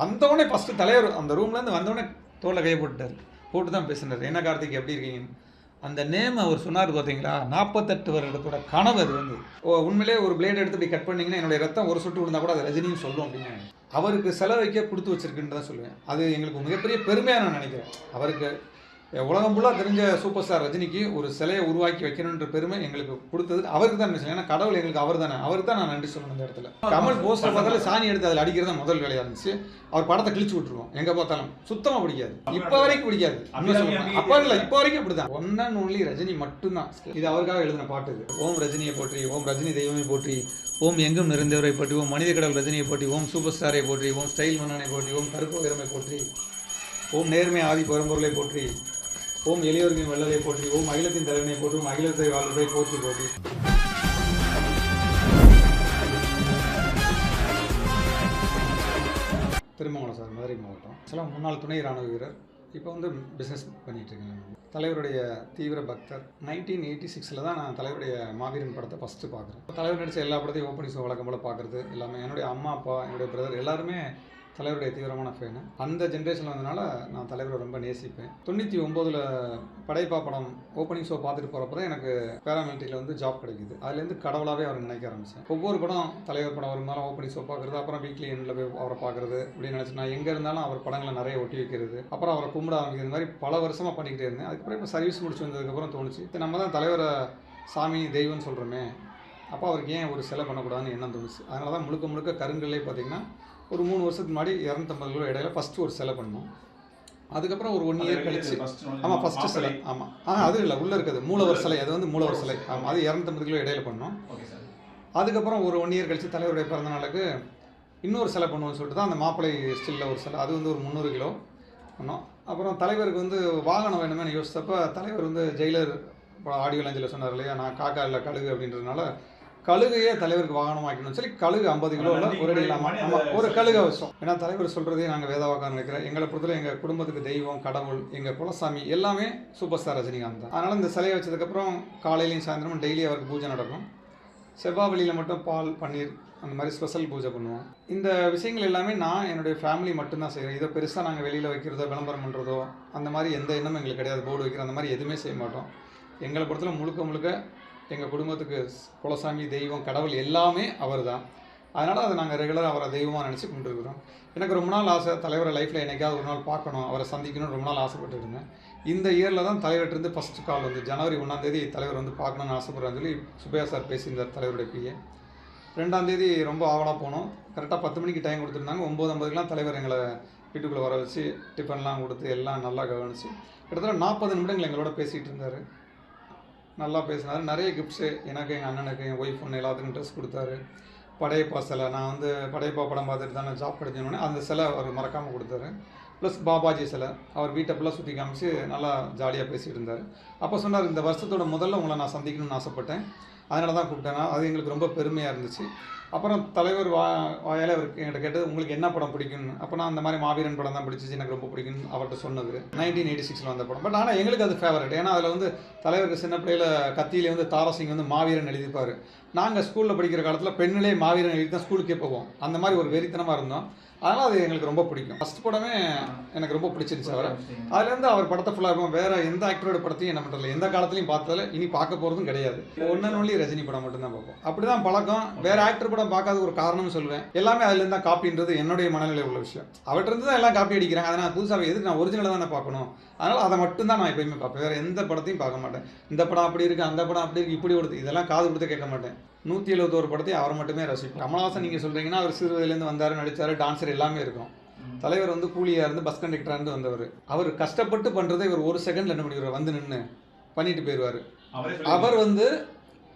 வந்தவொடனே ஃபஸ்ட்டு தலைவர் அந்த ரூம்லேருந்து வந்தவொடனே தோலை கையை போட்டுட்டார். போட்டு தான் பேசினார். என்ன கார்த்திக் எப்படி இருக்கீங்கன்னு அந்த நேம் அவர் சொன்னார் பார்த்தீங்களா நாற்பத்தெட்டு வருடத்தோட கனவு அது வந்து. ஓ உண்மையிலே ஒரு பிளேட் எடுத்து இப்படி கட் பண்ணிங்கன்னா என்னுடைய ரத்தம் ஒரு சுட்டு விழுந்தா கூட அது ரஜினின்னு சொல்லும் அப்படின்னு. அவருக்கு செலவைக்க கொடுத்து வச்சிருக்குன்னு தான் சொல்லுவேன். அது எங்களுக்கு மிகப்பெரிய பெருமையாக நான் நினைக்கிறேன். அவருக்கு உலகம் ஃபுல்லாக தெரிஞ்ச சூப்பர் ஸ்டார் ரஜினிக்கு ஒரு சிலையை உருவாக்கி வைக்கணுன்ற பெருமை எங்களுக்கு கொடுத்தது. அவருக்கு தான் நினைச்சேன் ஏன்னா கடவுள் எங்களுக்கு அவர் தானே. அவருக்கு தான் நான் நன்றி சொல்லணும் இந்த இடத்துல. கமல் போஸ்டர் பார்த்தாலும் சாணி எடுத்து அதில் அடிக்கிறது தான் முதல் வேலையாக இருந்துச்சு. அவர் படத்தை கிழிச்சு விட்டுருவோம். எங்கே பார்த்தாலும். சுத்தமாக பிடிக்காது. இப்போ வரைக்கும் பிடிக்காது. அப்போ இல்லை இப்போ வரைக்கும் அப்படி தான் ஒன் அண்ட் ஒன்லி ரஜினி மட்டும்தான். இது அவருக்காக எழுதின பாட்டு இது. ஓம் ரஜினியை போற்றி ஓம் ரஜினி தெய்வமே போற்றி ஓம் எங்கும் நிறைந்தவரை போற்றி ஓம் மனித கடவுள் ரஜினியை போற்றி ஓம் சூப்பர் ஸ்டாரை போற்றி ஓம் ஸ்டைல் மன்னனை போற்றி ஓம் கருப்பு வீரமை போற்றி ஓம் நேர்மை ஆதி பரம்பொருளை போற்றி ஓம் எளியோர்களின் வல்லதை போற்றி ஓம் அகிலத்தின் தலைவனை போற்றும் அகிலத்தை வாழ்வதை போற்றி போற்றி. திருமங்கலம் சார் மதுரை மாவட்டம். ஆக்சுவலாக முன்னாள் துணை ராணுவ வீரர். இப்போ வந்து பிஸ்னஸ் பண்ணிகிட்டு இருக்கேன். தலைவருடைய தீவிர பக்தர். நைன்டீன் எயிட்டி சிக்ஸில் தான் நான் தலைவருடைய மாவீரன் படத்தை ஃபஸ்ட்டு பார்க்குறேன். தலைவர் நடித்த எல்லா படத்தையும் ஓப்பனிங் ஷோ வழக்கம் போல் பார்க்குறது. எல்லாமே என்னுடைய அம்மா அப்பா என்னுடைய பிரதர் எல்லாருமே தலைவருடைய தீவிரமான ஃபேனு அந்த ஜென்ரேஷனில் வந்தனால நான் தலைவரை ரொம்ப நேசிப்பேன். தொண்ணூற்றி ஒம்போதில் படைப்பா படம் ஓப்பனிங் ஷோ பார்த்துட்டு போகிறப்ப தான் எனக்கு பேராமிலிட்டரியில் வந்து ஜாப் கிடைக்குது. அதுலேருந்து கடவுளாகவே அவர் நினைக்க ஆரம்பித்தேன் ஒவ்வொரு படம் தலைவர் படம் வருமானம் ஓப்பனிங் ஷோ பார்க்குறது அப்புறம் வீக்லி எண்டில் போய் அவரை பார்க்குறது அப்படின்னு நினச்சி நான் எங்கே இருந்தாலும் அவர் படங்களை நிறைய ஒட்டி வைக்கிறது அப்புறம் அவரை கும்பிட ஆரம்பிக்கிறது இந்த மாதிரி பல வருஷமாக பண்ணிக்கிட்டே இருந்தேன். அதுக்கப்புறம் இப்போ சர்வீஸ் முடிச்சு வந்ததுக்கப்புறம் தோணுச்சு. இப்போ நம்ம தான் தலைவரை சாமி தெய்வம்னு சொல்கிறோமே அப்போ அவருக்கு ஏன் ஒரு சிலை பண்ணக்கூடாதுன்னு எண்ணம் தோணுச்சு. அதனால தான் முழுக்க முழுக்க கருங்கல்லே பார்த்தீங்கன்னா ஒரு மூணு வருஷத்துக்கு முன்னாடி இரநூத்தம்பது கிலோ இடையில ஃபஸ்ட்டு ஒரு சிலை பண்ணோம். அதுக்கப்புறம் ஒரு ஒன் இயர் கழிச்சு. ஆமாம் ஃபஸ்ட்டு சிலை. ஆமாம் ஆ அது இல்லை உள்ளே இருக்குது. மூலவர் சிலை. அது வந்து மூலவர் சிலை. ஆமாம் அது இரநூத்தம்பது கிலோ இடையில பண்ணோம். அதுக்கப்புறம் ஒரு ஒன் இயர் கழிச்சு தலைவருடைய பிறந்த நாளுக்கு இன்னொரு சிலை பண்ணுவோம்னு சொல்லிட்டு தான் அந்த மாப்பிள்ளை ஸ்டில்ல ஒரு சிலை. அது வந்து ஒரு முந்நூறு கிலோ பண்ணோம். அப்புறம் தலைவருக்கு வந்து வாகனம் வேணுமேனு யோசித்தப்ப தலைவர் வந்து ஜெயிலர் ஆடியோ லாஞ்சில் சொன்னார் இல்லையா நான் காக்கா இல்லை கழுகு அப்படின்றதுனால கழுகையே தலைவருக்கு வாகனம் ஆக்கணும்னு சொல்லி கழுகு ஐம்பது கிலோவில் ஒரு அடி இல்லாமல் ஆமாம் ஒரு கழுகு அவசியம். ஏன்னா தலைவர் சொல்கிறதே நாங்கள் வேதவாக்கம் நினைக்கிறேன். எங்களை பொறுத்தவரை எங்கள் குடும்பத்துக்கு தெய்வம் கடவுள் எங்கள் குலசாமி எல்லாமே சூப்பர் ஸ்டார் ரஜினிகாந்த் தான். அதனால் இந்த சிலையை வச்சதுக்கப்புறம் காலையிலையும் சாயந்தரமும் டெய்லி அவருக்கு பூஜை நடக்கும். செவ்வாவளியில் மட்டும் பால் பன்னீர் அந்த மாதிரி ஸ்பெஷல் பூஜை பண்ணுவோம். இந்த விஷயங்கள் எல்லாமே நான் என்னுடைய ஃபேமிலி மட்டும்தான் செய்கிறேன் இதை பெருசாக நாங்கள் வெளியில் வைக்கிறதோ விளம்பரம் பண்ணுறதோ அந்த மாதிரி எந்த எண்ணமும் எங்களுக்கு கிடையாது. போர்டு வைக்கிற அந்த மாதிரி எதுவுமே செய்ய மாட்டோம். எங்களை பொறுத்தவரை முழுக்க முழுக்க எங்கள் குடும்பத்துக்கு குலசாமி தெய்வம் கடவுள் எல்லாமே அவர் தான் அதனால் அதை நாங்கள் ரெகுலராக அவரை தெய்வமாக நினச்சி கொண்டிருக்கிறோம் எனக்கு ரொம்ப நாள் ஆசை தலைவரை லைஃப்பில் என்னைக்காவது ஒரு நாள் பார்க்கணும் அவரை சந்திக்கணும்னு ரொம்ப நாள் ஆசைப்பட்டு இருந்தேன். இந்த இயரில் தான் தலைவர்கிட்டருந்து ஃபஸ்ட்டு கால் வந்து ஜனவரி ஒன்றாந்தேதி தலைவர் வந்து பார்க்கணும்னு ஆசைப்பட்றேன்னு சொல்லி சுபையா சார் பேசியிருந்தார் தலைவருடைய பிஏ ரெண்டாந்தேதி ரொம்ப ஆவலாக போனோம். கரெக்டாக பத்து மணிக்கு டைம் கொடுத்துருந்தாங்க. ஒம்பது ஐம்பதுக்கெலாம் தலைவர் எங்களை வீட்டுக்குள்ளே வர வச்சு டிஃபன்லாம் கொடுத்து எல்லாம் நல்லா கவனிச்சு கிட்டத்தட்ட நாற்பது நிமிடங்கள் எங்களோட பேசிகிட்டு இருந்தார். நல்லா பேசினார். நிறைய கிஃப்ட்ஸு எனக்கு எங்கள் அண்ணனுக்கு என் ஒய்ஃப் ஒன்று எல்லாத்துக்கும் ட்ரெஸ் கொடுத்தாரு. படையப்பா சிலை. நான் வந்து படையப்பா படம் பார்த்துட்டு தான் ஜாப் கிடைச்சோன்னே அந்த சிலை அவர் மறக்காமல் கொடுத்தாரு. ப்ளஸ் பாபாஜி சிலை. அவர் வீட்டை ஃபுல்லாக சுற்றி காமிச்சு நல்லா ஜாலியாக பேசிகிட்டு இருந்தார். அப்போ சொன்னார் இந்த வருஷத்தோட முதல்ல உங்களை நான் சந்திக்கணும்னு ஆசைப்பட்டேன். அதனால தான் கூப்பிட்டேன். அது எங்களுக்கு ரொம்ப பெருமையாக இருந்துச்சு. அப்புறம் தலைவர் வா வாயால் அவர் என்கிட்ட கேட்டது உங்களுக்கு என்ன படம் பிடிக்கும்னு? அப்போ நான் அந்த மாதிரி மாவீரன் படம் தான் பிடிச்சிச்சு எனக்கு ரொம்ப பிடிக்கும்னு அவர்கிட்ட சொன்னது. நைன்டீன் எயிட்டி சிக்ஸில் வந்த படம். பட் ஆனால் எங்களுக்கு அது ஃபேவரட் ஏன்னா அதில் வந்து தலைவருக்கு சின்ன பிள்ளையில் கத்தியிலே வந்து தாரசிங் வந்து மாவீரன் எழுதிப்பார். நாங்கள் ஸ்கூலில் படிக்கிற காலத்தில் பெண்ணிலே மாவீரன் எழுதி தான் ஸ்கூலுக்கே போவோம். அந்த மாதிரி ஒரு வெறித்தனமாக இருந்தோம். அதனால் அது எங்களுக்கு ரொம்ப பிடிக்கும். ஃபஸ்ட் படமே எனக்கு ரொம்ப பிடிச்சிருச்சு அவரை. அதுலேருந்து அவர் படத்தை ஃபுல்லாக இருக்கும். வேற எந்த ஆக்டரோட படத்தையும் என்ன பண்ணுறதில்ல எந்த காலத்துலையும் பார்த்ததில்ல. இனி பார்க்க போகிறதும் கிடையாது. ஒன்று ஒன்லி ரஜினி படம் மட்டும்தான் பார்ப்போம். அப்படி தான் பழக்கம். வேற ஆக்டர் படம் பார்க்காத ஒரு காரணம்னு சொல்லுவேன் எல்லாமே அதுலேருந்து தான் காப்பின்றது என்னுடைய மனநிலை உள்ள விஷயம். அவர்கிட்ட இருந்து தான் எல்லாம் காப்பி அடிக்கிறாங்க. அதை நான் புதுசாக எதுக்கு நான் ஒரிஜினலாக தானே பார்க்கணும்? அதனால் அதை மட்டும் தான் நான் எப்பயுமே பார்ப்பேன். வேறு எந்த படத்தையும் பார்க்க மாட்டேன். இந்த படம் அப்படி இருக்குது அந்த படம் அப்படி இருக்குது இப்படி கொடுத்து இதெல்லாம் காது கொடுத்து கேட்க மாட்டேன். நூற்றி எழுபத்தோரு படத்தையும் அவர் மட்டுமே ரசிப்போம் கமலஹாசன் நீங்கள் சொல்கிறீங்கன்னா அவர் சிறு வயதுலேருந்து வந்தார் நடித்தார் டான்ஸர் எல்லாமே இருக்கும். தலைவர் வந்து கூலியாக இருந்து பஸ் கண்டக்டராக இருந்து வந்தவர். அவர் கஷ்டப்பட்டு பண்ணுறதை இவர் ஒரு செகண்டில் என்ன பண்ணிடுவார்? வந்து நின்று பண்ணிட்டு போயிடுவார் அவரே வந்து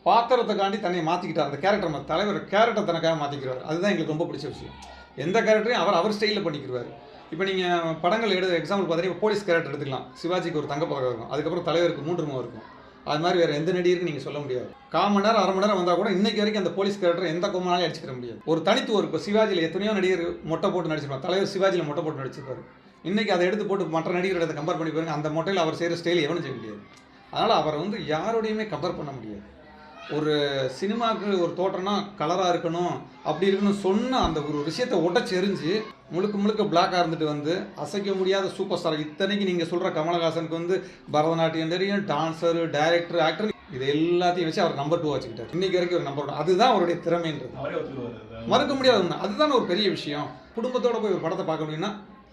பாத்திரத்தைக்காண்டி தன்னை மாற்றிக்கிட்டார் அந்த கேரக்டர் மாதிரி தலைவர் கேரக்டர் தனக்காக மாற்றிக்கிறார் அதுதான் எங்களுக்கு ரொம்ப பிடிச்ச விஷயம். எந்த கேரக்டரையும் அவர் அவர் ஸ்டைலில் பண்ணிக்கிறார் இப்போ நீங்கள் படங்கள் எடு எக்ஸாம்பிள் பார்த்தீங்கன்னா போலீஸ் கேரக்டர் எடுத்துக்கலாம். சிவாஜிக்கு ஒரு தங்கப்பதக்கம் இருக்கும். அதுக்கப்புறம் தலைவருக்கு மூன்று முகம் இருக்கும். அது மாதிரி வேறு எந்த நடிகருக்கும் நீங்கள் சொல்ல முடியாது. கால் மணி நேரம் அரை மணி நேரம் வந்தால் கூட இன்னைக்கு வரைக்கும் அந்த போலீஸ் கேரக்டர் எந்த கொம்பனாலும் அடிச்சுக்கிற முடியாது. ஒரு தனித்துவம் இருக்கும் சிவாஜியில் எத்தனையோ நடிகர் மொட்டை போட்டு நடிச்சிருப்பாங்க. தலைவர் சிவாஜியில் மொட்டை போட்டு நடிச்சிருப்பாரு. இன்னைக்கு அதை எடுத்து போட்டு மற்ற நடிகர்களை கம்பேர் பண்ணி பாருங்க அந்த மொட்டையில் அவர் செய்கிற ஸ்டைல் எவனும் செய்ய முடியாது. அதனால் அவரை வந்து யாரோடையுமே கம்பேர் பண்ண முடியாது. ஒரு சினிமாவுக்கு ஒரு தோற்றம்னா கலராக இருக்கணும் அப்படி இருக்கணும் சொன்ன அந்த ஒரு விஷயத்தை உடச்சி முழுக்க முழுக்க பிளாக்காக இருந்துட்டு வந்து அசைக்க முடியாத சூப்பர் ஸ்டார் இத்தனைக்கு நீங்கள் சொல்கிற கமலஹாசனுக்கு வந்து பரதநாட்டியம் தெரியும் டான்ஸரு டைரக்டர் ஆக்டர் இது எல்லாத்தையும் வச்சு அவர் நம்பர் டூ வச்சுக்கிட்டார். இன்னைக்கு வரைக்கும் ஒரு நம்பர் அதுதான் அவருடைய திறமைன்றது. மறுக்க முடியாது உண்மை அதுதான் ஒரு பெரிய விஷயம். குடும்பத்தோட போய் ஒரு படத்தை பார்க்க முடியும்னா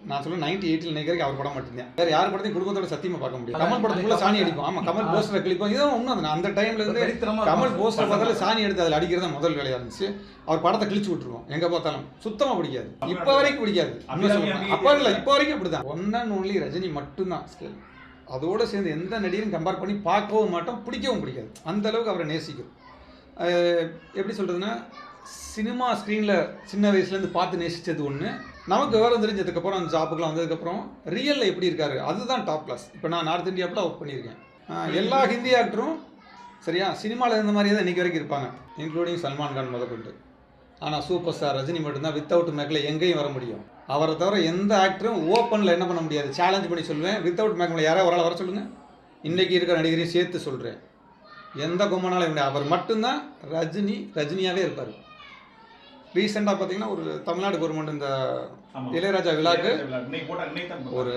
நான் சொல்ல நைன்டி எயிட்டில் நினைக்கிறேன் அவர் படம் மட்டும்தான். வேற யார் படத்தையும் குடும்பத்தோட சத்தியமா பார்க்க முடியும் கமல் படத்துக்குள்ள சாணி அடிப்போம். ஆமா கமல் போஸ்டர் கிளிப்போம் உண்மை அது. அந்த டைம்ல இருந்து கமல். போஸ்டர் பார்த்தாலும் சாணி எடுத்து அதில் அடிக்கிறது தான் முதல் வேலையா இருந்துச்சு. அவர் படத்தை கிழிச்சு விட்டுருவோம். எங்க பார்த்தாலும். சுத்தமா பிடிக்காது. இப்போ வரைக்கும் பிடிக்காது. அப்ப இல்ல இப்போ வரைக்கும் அப்படிதான். ஒன் அண்ட் ஒன்லி ரஜினி மட்டும்தான் ஸ்கேல் அதோட சேர்ந்து எந்த நடிகரும் கம்பேர் பண்ணி பார்க்கவும் மாட்டோம் பிடிக்கவும் பிடிக்காது. அந்த அளவுக்கு அவரை நேசிக்கும் எப்படி சொல்றதுன்னா சினிமா ஸ்க்ரீனில் சின்ன வயசுலேருந்து பார்த்து நேசித்தது ஒன்று நமக்கு விவரம் தெரிஞ்சதுக்கப்புறம் அந்த ஜாப்புக்குலாம் வந்ததுக்கப்புறம் ரியலில் எப்படி இருக்காரு அதுதான் டாப் கிளாஸ் இப்போ நான் நார்த் இந்தியாவில் ஒர்க் பண்ணியிருக்கேன். எல்லா ஹிந்தி ஆக்டரும் சரியா சினிமாவில் இருந்த மாதிரியே தான் இன்றைக்கி வரைக்கும் இருப்பாங்க. இன்க்ளூடிங் சல்மான் கான் முதற்கொண்டு ஆனால் சூப்பர் ஸ்டார் ரஜினி மட்டும்தான் வித்தவுட் மேக்கில் எங்கேயும் வர முடியும். அவரை தவிர எந்த ஆக்டரும் ஓப்பனில் என்ன பண்ண முடியாது. சேலஞ்ச் பண்ணி சொல்லுவேன். வித்தவுட் மேக்கில் யாராவது ஒரு ஆள் வர சொல்லுங்கள் இன்றைக்கி இருக்கிற நடிகரையும் சேர்த்து சொல்கிறேன் எந்த கும்பனாலும் முடியாது அவர் மட்டும்தான் ரஜினி ரஜினியாகவே இருப்பார். ரீசெண்டாக பார்த்தீங்கன்னா ஒரு தமிழ்நாடு கவர்மெண்ட் இந்த. இளையராஜா விழாக்கு ஒரு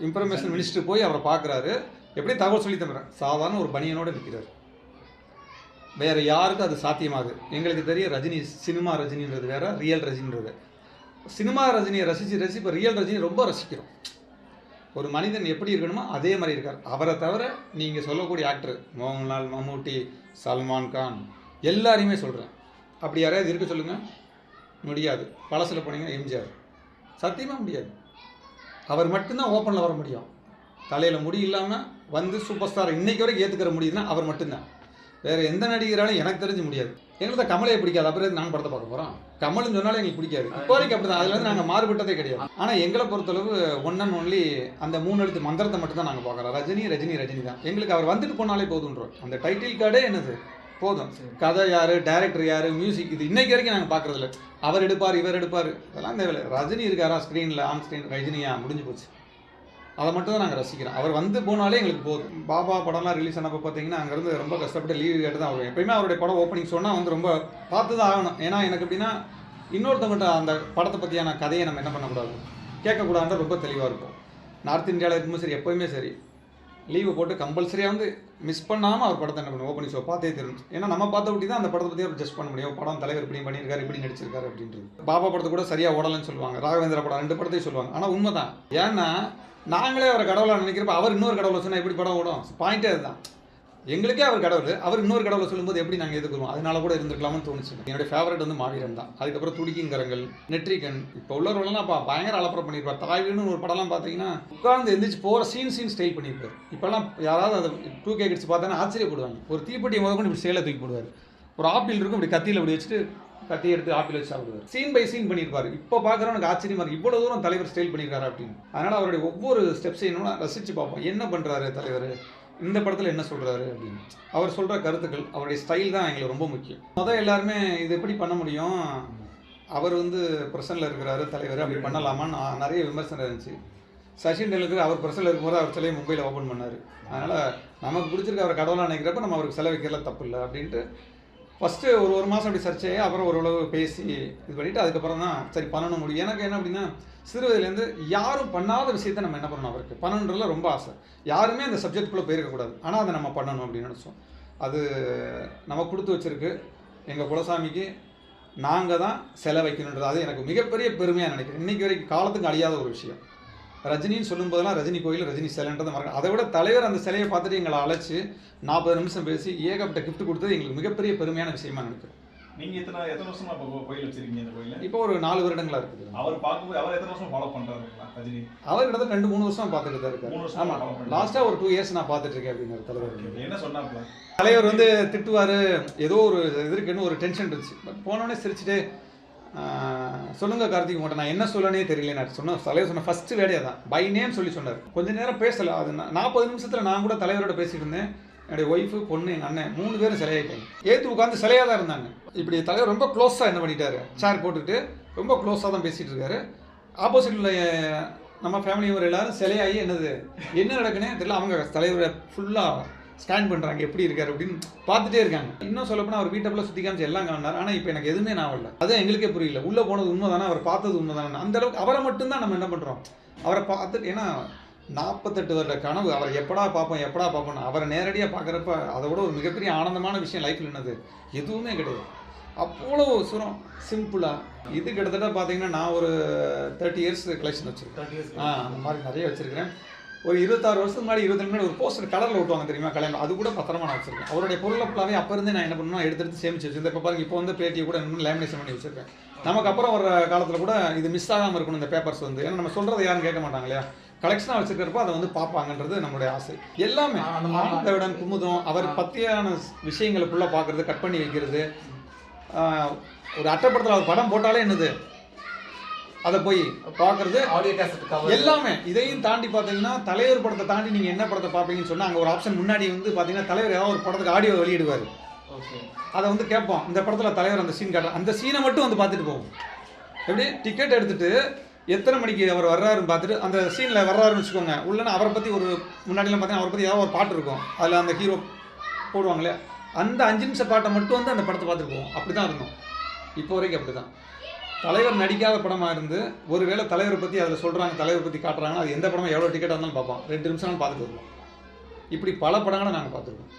இன்ஃபர்மேஷன் மினிஸ்டர் போய் அவரை பார்க்குறாரு எப்படி தகவல் சொல்லி தந்துடுறேன்? சாதாரண ஒரு பனியனோட நிற்கிறார் வேற யாருக்கும் அது சாத்தியமாகுது. எங்களுக்கு தெரியும் ரஜினி சினிமா ரஜினின்றது வேற ரியல் ரஜினின்றது. சினிமா ரஜினியை ரசித்து ரசித்து இப்போ ரியல் ரஜினி ரொம்ப ரசிக்கிறோம். ஒரு மனிதன் எப்படி இருக்கணுமோ அதே மாதிரி இருக்கார். அவரை தவிர நீங்கள் சொல்லக்கூடிய ஆக்டர் மோகன்லால் மம்முட்டி சல்மான் கான் எல்லாரையுமே சொல்கிறேன் அப்படி யாரையாவது இருக்க சொல்லுங்கள் முடியாது. பழசில் போனீங்கன்னா எம்ஜிஆர். சத்தியமாக முடியாது. அவர் மட்டும்தான் ஓப்பனில் வர முடியும். தலையில் முடி இல்லாமல் வந்து சூப்பர் ஸ்டார் இன்றைக்கு வரைக்கும் ஏற்றுக்கிற முடியுதுன்னா அவர் மட்டும்தான். வேறு எந்த நடிகராலும் எனக்கு தெரிஞ்சு முடியாது. எங்களுக்கு தான் கமலே பிடிக்காது. அப்புறம் எதுக்கு நாங்கள் படத்தை பார்க்க போகிறோம் கமல்னு சொன்னாலும் எங்களுக்கு பிடிக்காது. இப்போ வரைக்கும் அப்படி தான் அதுலேருந்து நாங்கள் மாறுபட்டதே கிடையாது. ஆனால் எங்களை பொறுத்தளவு ஒன் அண்ட் ஒன்லி அந்த மூணு எழுத்து மந்திரத்தை மட்டும் தான் நாங்கள் பார்க்குறோம். ரஜினி ரஜினி ரஜினி தான். எங்களுக்கு அவர் வந்துட்டு போனாலே போதுன்றோம். அந்த டைட்டில் கார்டே என்னது? போதும். கதை யார்? டைரக்டர் யார்? மியூசிக் இது. இன்னைக்கு வரைக்கும் நாங்கள் பார்க்குறதில்ல. அவர் எடுப்பார் இவர் எடுப்பார். இதெல்லாம் தேவையில்லை. ரஜினி இருக்காரா? ஸ்க்ரீனில் ஆன் ஸ்க்ரீன் ரஜினியா? முடிஞ்சு போச்சு. அதை மட்டும் தான் நாங்கள் ரசிக்கிறோம். அவர் வந்து போனாலே எங்களுக்கு போதும். பாபா படம்லாம் ரிலீஸ் ஆனப்போ பார்த்தீங்கன்னா அங்கேருந்து ரொம்ப கஷ்டப்பட்டு லீவ் கேட்டு தான் ஆகும் எப்பயுமே அவருடைய படம் ஓப்பனிங் சொன்னால் வந்து ரொம்ப பார்த்து தான் ஆகணும். ஏன்னா எனக்கு எப்படின்னா இன்னொருத்தவங்கள்ட்ட அந்த படத்தை பற்றியான கதையை நம்ம என்ன பண்ணக்கூடாது? கேட்கக்கூடாதுன்ற ரொம்ப தெளிவாக இருக்கும் நார்த் இந்தியாவில் இருக்கும்போது சரி எப்போயுமே சரி. லீவு போட்டு கம்பல்சரியாக வந்து மிஸ் பண்ணாமல் அவர் படத்தை என்ன பண்ணுவோம் ஓப்பனிங் ஷோ பார்த்தே தெரியும் ஏன்னா நம்ம பார்த்த ஒட்டி தான் அந்த படத்தை பற்றி அவர் ஜஸ்ட் பண்ண முடியும். படம் தலைவர் இப்படி பண்ணியிருக்காரு இப்படி நடிச்சிருக்காரு அப்படின்றது. பாபா படத்தை கூட சரியாக ஓடலன்னு சொல்லுவாங்க. ராகவேந்திர படம் ரெண்டு படத்தையும் சொல்லுவாங்க. ஆனால் உண்மை தான் ஏன்னா நாங்களே அவரை கடவுளாக நினைக்கிறப்ப அவர் இன்னொரு கடவுளை சொன்னால் எப்படி படம் ஓடும்? பாயிண்டே அதுதான். எங்களுக்கே அவர் கடவுள். அவர் இன்னொரு கடவுளை சொல்லும்போது எப்படி நாங்கள் எதுக்குறோம் அதனால கூட இருந்திருக்கலாம்னு தோணுச்சு. என்னுடைய ஃபேவரட் வந்து மாவீரன் தான். அதுக்கப்புறம் துடிக்கிங்கரங்கள் நெற்றிகன் இப்போ உள்ளவர்கள்லாம் அப்போ பயங்கர அலப்புறம் பண்ணியிருப்பார் தாய்வீன்னு ஒரு படம்லாம் பார்த்தீங்கன்னா உட்கார்ந்து எந்திரிச்சு போகிற சீன் சீன் ஸ்டைல் பண்ணியிருப்பார் இப்போல்லாம் யாராவது அதை டூ கே கிட்ஸ் பார்த்தோன்னா ஆச்சரியப்படுவாங்க. ஒரு தீப்பெட்டி முதல் கொண்டு இப்படி சேலை தூக்கி போடுவார். ஒரு ஆப்பிள் இருக்கும் இப்படி கத்தியில் இப்படி வச்சுட்டு கத்தி எடுத்து ஆப்பிள் வச்சு சாப்பிடுவார். சீன் பை சீன் பண்ணியிருப்பாரு இப்போ பார்க்குறவனுக்கு ஆச்சரியமாக இருக்கு. இவ்வளோ தூரம் தலைவர் ஸ்டைல் பண்ணியிருக்காரு அப்படின்னு. அதனால் அவருடைய ஒவ்வொரு ஸ்டெப்ஸையும் ரசித்து பார்ப்போம். என்ன பண்ணுறாரு தலைவர்? இந்த படத்தில் என்ன சொல்கிறாரு அப்படின்னு. அவர் சொல்கிற கருத்துக்கள் அவருடைய ஸ்டைல் தான் எங்களுக்கு ரொம்ப முக்கியம். மொதல் எல்லாருமே இது எப்படி பண்ண முடியும்? அவர் வந்து பிரசனில் இருக்கிறாரு தலைவர். அப்படி பண்ணலாமான்னு நான் நிறைய விமர்சனம் இருந்துச்சு. சச்சின் டெண்டுல்கர் அவர் பிரசனில் இருக்கும்போது அவர் சிலையை மும்பையில் ஓப்பன் பண்ணார். அதனால் நமக்கு பிடிச்சிருக்க அவர் கடவுளாக நினைக்கிறப்ப நம்ம அவருக்கு செலவு வைக்கிறதுல தப்பு இல்லை அப்படின்ட்டு. ஃபஸ்ட்டு ஒரு ஒரு மாதம் அப்படி சர்ச்சையே அப்புறம் ஓரளவு பேசி இது பண்ணிவிட்டு அதுக்கப்புறம் தான் சரி பண்ணணும் முடியும். எனக்கு என்ன அப்படின்னா சிறு வயதுலேருந்து யாரும் பண்ணாத விஷயத்த நம்ம என்ன பண்ணணும் அவருக்கு? பண்ணணுன்றதுல ரொம்ப ஆசை. யாருமே அந்த சப்ஜெக்ட்குள்ளே போயிருக்கக்கூடாது. ஆனால் அதை நம்ம பண்ணணும் அப்படின்னு நினச்சோம். அது நம்ம கொடுத்து வச்சிருக்கு. எங்கள் குலசாமிக்கு நாங்கள் தான் செலை வைக்கணுன்றது. அது எனக்கு மிகப்பெரிய பெருமையாக நினைக்கிறேன். இன்றைக்கி வரைக்கும் காலத்துக்கு அழியாத ஒரு விஷயம். ரஜினின்னு சொல்லும்போதெல்லாம் ரஜினி கோயில் ரஜினி சிலைன்றதை மறக்க அதை விட தலைவர் அந்த சிலையை பார்த்துட்டு எங்களை அழைச்சி நாற்பது நிமிஷம் பேசி ஏகப்பட்ட கிஃப்ட் கொடுத்தது எங்களுக்கு மிகப்பெரிய பெருமையான விஷயமா நினைக்கிறோம் நீங்க எத்தனை எத்தனை வருஷமா இப்போ கோயில் வச்சிருக்கீங்க இந்த கோயில இப்போ ஒரு நாலு வருடங்களா இருக்குது அவர் பார்க்கும்போது அவர் எத்தனை வருஷம் ஃபாலோ பண்றாருங்களா ரஜினி. அவர் கிட்ட ரெண்டு மூணு வருஷம் பார்த்துட்டு தான் மூணு இருக்காரு வருஷமா ஆமா. லாஸ்ட்டாக ஒரு டூ இயர்ஸ் நான் பார்த்துட்டு இருக்கேன் அப்படிங்கிற தலைவர் என்ன சொன்னாப்ல தலைவர் வந்து திட்டுவார். ஏதோ ஒரு இருக்குன்னு ஒரு டென்ஷன் இருந்துச்சு. பட் போனோடனே சிரிச்சுட்டு சொல்லுங்க கார்த்திக் உங்கள்கிட்ட நான் என்ன சொல்லனே தெரியல நான் சொன்ன தலைவர் சொன்ன ஃபர்ஸ்ட் வேலையை தான் பை நேம் சொல்லி சொன்னார். கொஞ்ச நேரம் பேசல. அது நாற்பது நிமிஷத்தில் நான் கூட தலைவரோட பேசிட்டு இருந்தேன். என்னுடைய ஒய்ஃபு பொண்ணு எங்கள் அண்ணன் மூணு பேரும் சிலையாயிட்டாங்க ஏற்று உட்காந்து சிலையாக தான் இருந்தாங்க. இப்படி தலைவர் ரொம்ப க்ளோஸாக என்ன பண்ணிட்டாரு? சேர் போட்டுட்டு ரொம்ப க்ளோஸாக தான் பேசிகிட்டு இருக்காரு. ஆப்போசிட்டில் நம்ம ஃபேமிலியவர் எல்லாரும் சிலையாகி என்னது என்ன நடக்குன்னே தெரியல. அவங்க தலைவரை ஃபுல்லாக ஸ்கேன் பண்ணுறாங்க எப்படி இருக்காரு அப்படின்னு பார்த்துட்டே இருக்காங்க. இன்னும் சொல்லப்போனால் அவர் வீட்டை சுற்றி காமிச்சு எல்லாம் காமினார். ஆனால் இப்போ எனக்கு எதுவுமே நான் வரல. அதான் எங்களுக்கே புரியல. உள்ளே போனது உண்மை தானே அவர் பார்த்தது உண்மை தானே அந்த அளவுக்கு அவரை மட்டும்தான் நம்ம என்ன பண்ணுறோம் அவரை பார்த்து ஏன்னா நாற்பத்தெட்டு வருட கனவு. அவரை எப்படா பார்ப்போம் எப்படா பார்ப்போம் அவரை நேரடியாக பார்க்குறப்ப அதை விட ஒரு மிகப்பெரிய ஆனந்தமான விஷயம் லைஃப்பில் என்னது? எதுவுமே கிடையாது. அவ்வளோ சுரம் சிம்பிளாக இது கிட்டத்தட்ட பார்த்தீங்கன்னா நான் ஒரு தேர்ட்டி இயர்ஸ் கலெக்ஷன் வச்சுருக்கேன். ஆ அந்த மாதிரி நிறைய வச்சிருக்கிறேன். ஒரு இருபத்தாறு வருஷத்துக்கு முன்னாடி இருபத்தி முன்னாடி ஒரு போஸ்டர் கலரில் ஓட்டுவாங்க தெரியுமா? கல்யாணம். அது கூட பத்திரமா நான் வச்சிருக்கேன். அவருடைய பொருளை ஃபுல்லாகவே அப்போ இருந்தே நான் என்ன பண்ணணும் எடுத்து எடுத்து சேமிச்சு வச்சிருந்தேன் இப்போ பாருங்க இப்போ வந்து பேட்டியை கூட இன்னும் லேமினேஷன் பண்ணி வச்சிருக்கேன். நமக்கு அப்புறம் ஒரு காலத்தில் கூட இது மிஸ் ஆகாமல் இருக்கணும் இந்த பேப்பர்ஸ் வந்து. ஏன்னா நம்ம சொல்கிறத யாரும் கேட்க மாட்டாங்க இல்லையா? கலெக்ஷனாக வச்சிருக்கிறப்ப அதை வந்து பார்ப்பாங்கன்றது நம்மளுடைய ஆசை. எல்லாமே ஆனந்தவிடன் குமுதம் அவர் பற்றியான விஷயங்களை ஃபுல்லாக பார்க்குறது கட் பண்ணி வைக்கிறது. ஒரு அட்டைப்படத்தில் அவர் படம் போட்டாலே என்னது? அதை போய் பார்க்குறது. எல்லாமே. இதையும் தாண்டி பார்த்தீங்கன்னா தலைவர் படத்தை தாண்டி நீங்கள் என்ன படத்தை பார்ப்பீங்கன்னு சொன்னால் அங்கே ஒரு ஆப்ஷன் முன்னாடி வந்து பார்த்தீங்கன்னா தலைவர் ஏதாவது ஒரு படத்துக்கு ஆடியோ வெளியிடுவார். அதை வந்து கேட்போம். இந்த படத்தில் தலைவர் அந்த சீன் காட்டுற அந்த சீனை மட்டும் வந்து பார்த்துட்டு போவோம். எப்படி? டிக்கெட் எடுத்துட்டு எத்தனை மணிக்கு அவர் வர்றாருன்னு பார்த்துட்டு அந்த சீனில் வர்றாருன்னு வச்சுக்கோங்க. உள்ளனா அவரை பற்றி ஒரு முன்னாடிலாம் பார்த்தீங்கன்னா அவரை பற்றி ஏதாவது ஒரு பாட்டு இருக்கும். அதில் அந்த ஹீரோ போடுவாங்களே அந்த அஞ்சு நிமிஷம் பாட்டை மட்டும் வந்து அந்த படத்தை பார்த்துட்டு போவோம். அப்படி தான் இருந்தோம். இப்போ வரைக்கும் அப்படி தான் தலைவர் நடிக்காத படமாக இருந்து ஒருவேளை தலைவரை பற்றி அதில் சொல்கிறாங்க தலைவரை பற்றி காட்டுறாங்கன்னா அது எந்த படமாக எவ்வளோ டிக்கெட்டாக இருந்தாலும் பார்ப்போம். ரெண்டு நிமிஷம் பார்த்துட்டு வருவோம். இப்படி பல படங்களை நாங்கள் பார்த்துருக்கோம்.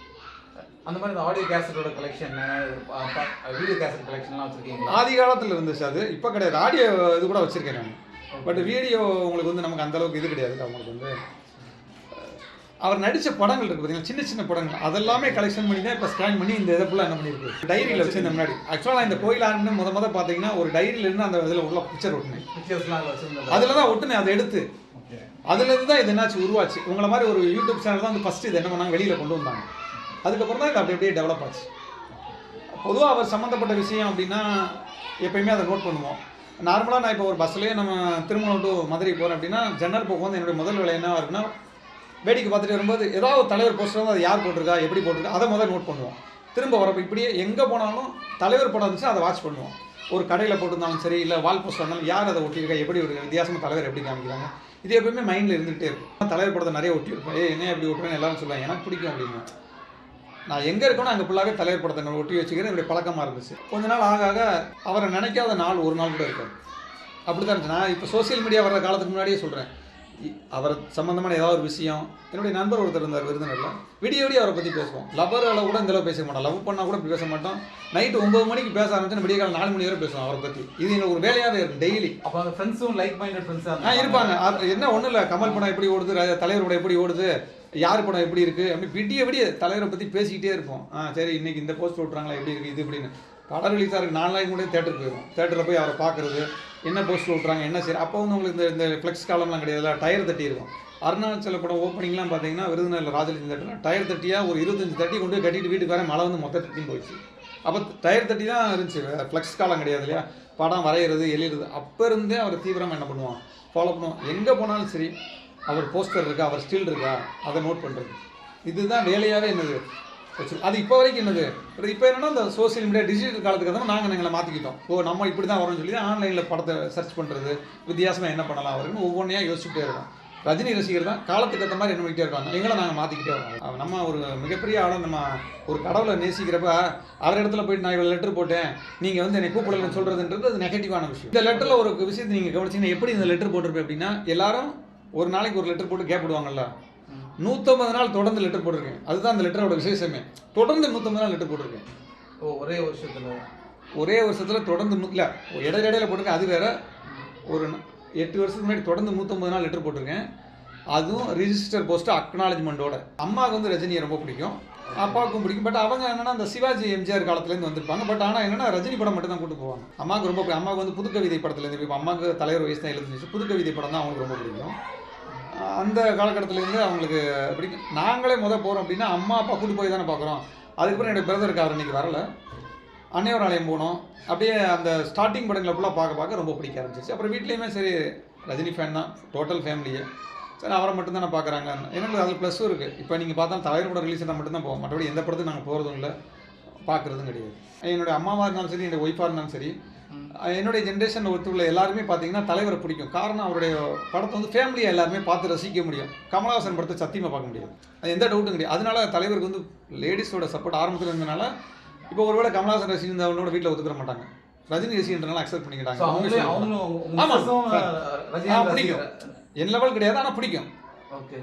அந்த மாதிரி இந்த ஆடியோ கேசட்டோட கலெக்ஷன் வீடியோ கேசட் கலெக்ஷன்லாம் வச்சிருக்கீங்களா? ஆதி காலத்தில் இருந்துச்சு அது. இப்போ கிடையாது. ஆடியோ இது கூட வச்சுருக்கேன் நான். பட் வீடியோ உங்களுக்கு வந்து நமக்கு அந்த அளவுக்கு இது கிடையாது. அவங்களுக்கு வந்து அவர் நடித்த படங்கள் இருக்குது பார்த்தீங்கன்னா சின்ன சின்ன படங்கள். அதெல்லாமே கலெக்ஷன் பண்ணி தான் இப்போ ஸ்கேன் பண்ணி இந்த இதை ஃபுல்லாக என்ன பண்ணியிருக்கு? டைரியில் வச்சிருந்த முன்னாடி. ஆக்சுவலாக இந்த கோயில் ஆரம்பிச்சு முத முத பார்த்தீங்கன்னா ஒரு டைரியில இருந்து அந்த இதில் உள்ள பிக்சர் ஒட்டினேன். அதில் தான் ஒட்டுனேன் அதை எடுத்து. அதுலேருந்து தான் இது என்னாச்சு உருவாச்சு. உங்களை மாதிரி ஒரு யூடியூப் சேனல் தான் வந்து ஃபஸ்ட்டு இது என்ன பண்ணாங்க? வெளியில் கொண்டு வந்தாங்க. அதுக்கப்புறம் தான் இது அப்படி அப்படியே டெவலப் ஆச்சு. பொதுவாக அவர் சம்மந்தப்பட்ட விஷயம் அப்படின்னா எப்பயுமே அதை நோட் பண்ணுவோம். நார்மலாக நான் இப்போ ஒரு பஸ்லேயே நம்ம திருமணம் டு மதுரை போகிறேன் அப்படின்னா ஜன்னல் போக்கு வந்து என்னுடைய முதல் வேலை என்ன இருக்குன்னா வேடிக்கை பார்த்துட்டு வரும்போது ஏதாவது ஒரு தலைவர் போஸ்டர் வந்து அது யார் போட்டிருக்கா எப்படி போட்டிருக்கா அதை முதல் நோட் பண்ணுவோம். திரும்ப வரப்போ இப்படியே எங்கே போனாலும் தலைவர் படம் இருந்துச்சு அதை வாட்ச் பண்ணுவோம். ஒரு கடையில் போட்டிருந்தாலும் சரி இல்லை வால் போஸ்டர் இருந்தாலும் யார் அதை ஒட்டியிருக்கா எப்படி ஒரு வித்தியாசமாக தலைவர் எப்படி காமிக்கிறாங்க இது எப்பவுமே மைண்டில் இருந்துகிட்டே இருக்கும். தலைவர் படத்தை நிறைய ஒட்டியிருப்பேன். ஏ என்ன எப்படி ஒட்டுறேன்னு எல்லாரும் சொல்லுவாங்க. எனக்கு பிடிக்கும் அப்படின்னு. நான் எங்கே இருக்கணும் அங்கே ஃபுல்லாகவே தலைவர் படத்தை ஒட்டி வச்சுக்கிறேன். என்னுடைய பழக்கமாக இருந்துச்சு. கொஞ்ச நாள் ஆக ஆக அவரை நினைக்காத நாள் ஒரு நாள் கூட இருக்காது. அப்படி தான் இருந்துச்சு. நான் இப்போ சோஷியல் மீடியா வர்ற காலத்துக்கு முன்னாடியே சொல்கிறேன் அவர் சம்மந்தமான ஏதாவது ஒரு விஷயம் என்னுடைய நண்பர் ஒருத்தர் இருந்தார் விருதுநகரில் விடிய விடிய அவரை பற்றி பேசுவோம். லவ்வரால் கூட இந்த அளவு பேச மாட்டோம் லவ் பண்ணால் கூட இப்படி பேச மாட்டோம் நைட்டு ஒம்பது மணிக்கு பேச ஆரம்பிச்சு விடிய காலம் நாலு மணி வரை பேசுவோம் அவரை பற்றி இது எனக்கு ஒரு வேலையாகவே இருக்கும் டெய்லி அப்போ அந்த ஃப்ரெண்ட்ஸும் லைக் மைண்டட் ஃப்ரெண்ட்ஸ் ஆ இருப்பாங்க. என்ன ஒன்றும் இல்லை கமல் படம் எப்படி ஓடுது தலைவர் படம் எப்படி ஓடுது யார் படம் எப்படி இருக்குது அப்படி விடிய விடிய தலைவரை பற்றி பேசிக்கிட்டே இருப்போம். ஆ சரி இன்னைக்கு இந்த போஸ்ட் விட்றாங்களா எப்படி இருக்குது இது இப்படின்னு. படம் ரிலீஸ் ஆகிருக்கு நாலு நாளைக்கு தேட்டருக்கு போயிடும் தேட்டரில் போய் அவரை பார்க்குறது என்ன போஸ்ட் விட்றாங்க என்ன சரி. அப்போ வந்து உங்களுக்கு இந்த இந்த ஃப்ளெக்ஸ் காலம்லாம் கிடையாதுல டயர் தட்டி இருக்கும். அருணாச்சல படம் ஓப்பனிங்லாம் பார்த்தீங்கன்னா விருதுநகரில் ராஜலட்சுமி தேட்டரில் டயர் தட்டியாக ஒரு இருபத்தஞ்சு தட்டி கொண்டு போய் கட்டிட்டு வீட்டுக்கு வர மழை வந்து மொத்த தட்டியும் போயிடுச்சு. அப்போ டயர் தட்டி தான் இருந்துச்சு. ஃப்ளெக்ஸ் காலம் கிடையாது இல்லையா? படம் வரைகிறது எழுதுறது. அப்போ இருந்தே அவர் தீவிரமாக என்ன பண்ணுவான்? ஃபாலோ பண்ணுவோம் எங்கே போனாலும் சரி அவர் போஸ்டர் இருக்கா அவர் ஸ்டில் இருக்கா அதை நோட் பண்ணுறது இதுதான் வேலையாகவே என்னது? வச்சு அது இப்போ வரைக்கும் என்னது? இப்போ என்னன்னா இந்த சோஷியல் மீடியா டிஜிட்டல் காலத்துக்கு தான் நாங்கள் எங்களை மாற்றிக்கிட்டோம் ஓ நம்ம இப்படி தான் வரோம்னு சொல்லி ஆன்லைனில் படத்தை சர்ச் பண்ணுறது வித்தியாசமாக என்ன பண்ணலாம் அவருன்னு ஒவ்வொன்றையாக யோசிச்சுட்டே இருக்கோம். ரஜினி ரசிகர் தான் காலத்துக்கு ஏற்ற மாதிரி என்ன பண்ணிக்கிட்டே இருக்காங்க. எங்களை நாங்கள் மாற்றிக்கிட்டே இருக்கோம். நம்ம ஒரு மிகப்பெரிய ஆளும் நம்ம ஒரு கடவுளை நேசிக்கிறப்ப அவர் இடத்துல போயிட்டு நான் இவ்வளோ லெட்டர் போட்டேன் நீங்கள் வந்து என்னை கூப்பிடலன்னு சொல்கிறதுன்றது அது நெகட்டிவான விஷயம். இந்த லெட்டரில் ஒரு விஷயத்தை நீங்கள் கவனிச்சிங்கன்னா எப்படி இந்த லெட்டர் போட்டிருப்பேன் அப்படின்னா எல்லாரும் ஒரு நாளைக்கு ஒரு லெட்டர் போட்டு கேப் விடுவாங்கல்ல நூற்றம்பது நாள் தொடர்ந்து லெட்டர் போட்டிருக்கேன். அதுதான் அந்த லெட்டரோட விசேஷமே. தொடர்ந்து நூற்றம்பது நாள் லெட்டர் போட்டிருக்கேன். ஓ ஒரே வருஷத்துல. ஒரே வருஷத்தில் தொடர்ந்து இல்ல இடையில இடையில போட்டிருக்கேன். அது வேற. ஒரு எட்டு வருஷத்துக்கு முன்னாடி தொடர்ந்து நூற்றம்பது நாள் லெட்டர் போட்டிருக்கேன். அதுவும் ரிஜிஸ்டர் போஸ்ட் அக்னாலஜ்மெண்ட்டோட அம்மாவுக்கு வந்து ரஜினியை ரொம்ப பிடிக்கும். அப்பாவுக்கும் பிடிக்கும். பட் அவங்க என்னன்னா அந்த சிவாஜி எம்ஜிஆர் காலத்துலேருந்து வந்திருப்பாங்க. பட் ஆனால் என்னன்னா ரஜினி படம் மட்டும் தான் கூட்டு போவாங்க. அம்மாவுக்கு ரொம்ப பிடிக்கும். அம்மாவுக்கு வந்து புதுக்கவிதை படத்துலேருந்து இப்போ அம்மாவுக்கு தலைவர் வயசு தான் எழுந்துச்சு புதுக்கவிதை படம் தான் அவங்களுக்கு ரொம்ப பிடிக்கும். அந்த காலகட்டத்திலேருந்து அவங்களுக்கு அப்படி நாங்களே முதல் போகிறோம் அப்படின்னா அம்மா அப்பா கூட்டு போய் தானே பார்க்குறோம். அதுக்கப்புறம் என்னுடைய பிரதர் அவர் இன்றைக்கி வரல. அன்னையோர் ஆலயம் போனோம். அப்படியே அந்த ஸ்டார்டிங் படங்களை ஃபுல்லாக பார்க்க பார்க்க ரொம்ப பிடிக்க ஆரம்பிச்சிச்சு அப்புறம் வீட்லேயுமே சரி ரஜினி ஃபேன் தான். டோட்டல் ஃபேமிலியே சரி அவரை மட்டும்தானே பார்க்குறாங்க எனக்கு அதில் ப்ளஸ்ஸும் இருக்குது இப்போ நீங்கள் பார்த்தா தலைவர் படம் ரிலீஸ் ஆனால் மட்டும்தான் போவோம். மற்றபடி எந்த படத்துக்கு நாங்கள் போகிறதும் இல்லை. பார்க்குறதும் கிடையாது. என்னுடைய அம்மாவாக இருந்தாலும் சரி என்னுடைய ஒய்ஃபாக இருந்தாலும் சரி என்னுடைய ஜென்ரேஷன் ஒத்துள்ள எல்லாருமே பார்த்தீங்கன்னா தலைவரை பிடிக்கும். காரணம் அவருடைய படத்தை வந்து ஃபேமிலியாக எல்லாருமே பார்த்து ரசிக்க முடியும். கமலஹாசன் படத்தை சத்தியமாக பார்க்க முடியாது. அது எந்த டவுட்டும் கிடையாது. அதனால தலைவருக்கு வந்து லேடிஸோட சப்போர்ட் ஆரம்பத்தில் இருந்தனால இப்போ ஒருவேளை கமலஹாசன் ரசிகர்ந்தவனோட வீட்டில் ஒத்துக்கிற மாட்டாங்க. ரஜினி ரசிகன்றனால அக்செப்ட் பண்ணிக்கிட்டாங்க அவங்களே உண்மையை அவங்களும் உங்க ஆமா, missus-உம் சார். ரஜினி ஆ, ரசிகர். பிடிக்கும். என் லெவல் கிடையாது ஆனால் பிடிக்கும்.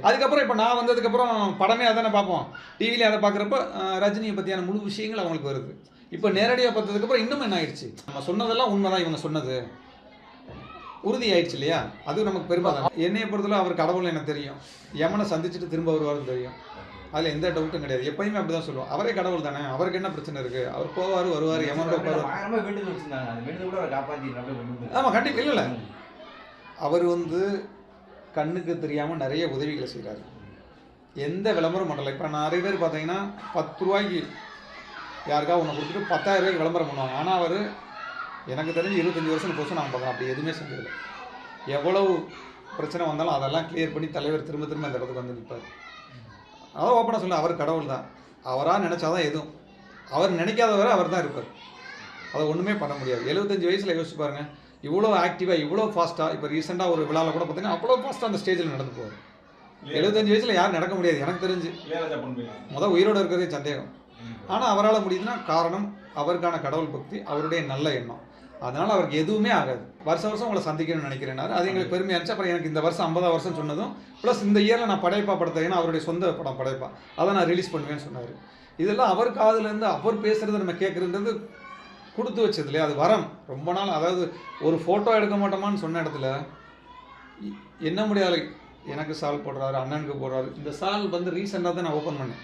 அதுக்கப்புறம் இப்போ நான் வந்ததுக்கப்புறம் படமே அதானே பார்ப்போம். டிவியில் அதை பார்க்குறப்ப ரஜினியை பற்றியான முழு விஷயங்கள் அவங்களுக்கு வருது. இப்போ நேரடியாக பார்த்ததுக்கப்புறம் இன்னும் என்ன ஆயிடுச்சு? நம்ம சொன்னதெல்லாம் உண்மைதான் இவங்க சொன்னது. உறுதி ஆயிடுச்சு இல்லையா? அது நமக்கு பெருமை தான் என்னைய பொறுத்தவரை அவர் கடவுள் எனக்கு தெரியும். யமனை சந்திச்சுட்டு திரும்ப வருவாருன்னு தெரியும். அதில் எந்த டவுட்டும் கிடையாது. எப்பயுமே அப்படி தான் சொல்லுவோம். அவரே கடவுள் தானே. அவருக்கு என்ன பிரச்சனை இருக்குது அவர் போவார் வருவார் கொண்டு வந்து ஆமாம் கண்டிப்பாக இல்லை இல்லை. அவர் வந்து கண்ணுக்கு தெரியாமல் நிறைய உதவிகளை செய்கிறாரு எந்த விளம்பரம் பண்ணல. இப்போ நிறைய பேர் பார்த்தீங்கன்னா பத்து ரூபாய்க்கு யாருக்கா ஒன்று கொடுத்துட்டு பத்தாயிரம் ரூபாய்க்கு விளம்பரம் பண்ணுவாங்க. ஆனால் அவர் எனக்கு தெரிஞ்சு இருபத்தஞ்சி வருஷம் போச்சு நான் பார்க்குறேன். அப்படி எதுவுமே செஞ்சதில்லை எவ்வளவு பிரச்சனை வந்தாலும் அதெல்லாம் கிளியர் பண்ணி தலைவர் திரும்ப திரும்ப அந்த இடத்துக்கு வந்து நிற்பார் அதான் ஓப்பனாக சொல்ல அவர் கடவுள் தான். அவராக நினச்சாதான் எதுவும். அவர் நினைக்காதவரை அவர் தான் இருப்பார். அதை ஒன்றுமே பண்ண முடியாது. எழுபத்தஞ்சு வயசில் யோசிச்சு பாருங்க. இவ்வளோ ஆக்டிவாக இவ்வளோ ஃபாஸ்ட்டாக இப்போ ரீசெண்டாக ஒரு விழாவில் கூட பார்த்தீங்கன்னா அவ்வளோ ஃபாஸ்ட்டாக அந்த ஸ்டேஜில் நடந்து போவார். எழுபத்தஞ்சு வயசில் யாரும் நடக்க முடியாது. எனக்கு தெரிஞ்சு. முதல் உயிரோடு இருக்கிறதே சந்தேகம். ஆனால் அவரால் முடியுதுன்னா காரணம் அவருக்கான கடவுள் பக்தி அவருடைய நல்ல எண்ணம். அதனால் அவருக்கு எதுவுமே ஆகாது. வருஷம் வருஷம் உங்களை சந்திக்கணும்னு நினைக்கிறேனாரு அது எங்களுக்கு பெருமையாக இருந்துச்சு. அப்புறம் எனக்கு இந்த வருஷம் ஐம்பதாம் வருஷம் சொன்னதும் ப்ளஸ் இந்த இயரில் நான் படைப்பா படத்தை ஏன்னா அவருடைய சொந்த படம் படைப்பா. அதை நான் ரிலீஸ் பண்ணுவேன்னு சொன்னார். இதெல்லாம் அவர் காதுலேருந்து அவர் பேசுகிறத நம்ம கேட்குறதுன்றது கொடுத்து வச்சது இல்லையா? அது வரம். ரொம்ப நாள் அதாவது ஒரு ஃபோட்டோ எடுக்க மாட்டோமான்னு சொன்ன இடத்துல என்ன முடியாது எனக்கு சால் போடுறாரு அண்ணனுக்கு போடுறாரு. இந்த சால் வந்து ரீசெண்டாக தான் நான் ஓப்பன் பண்ணேன்.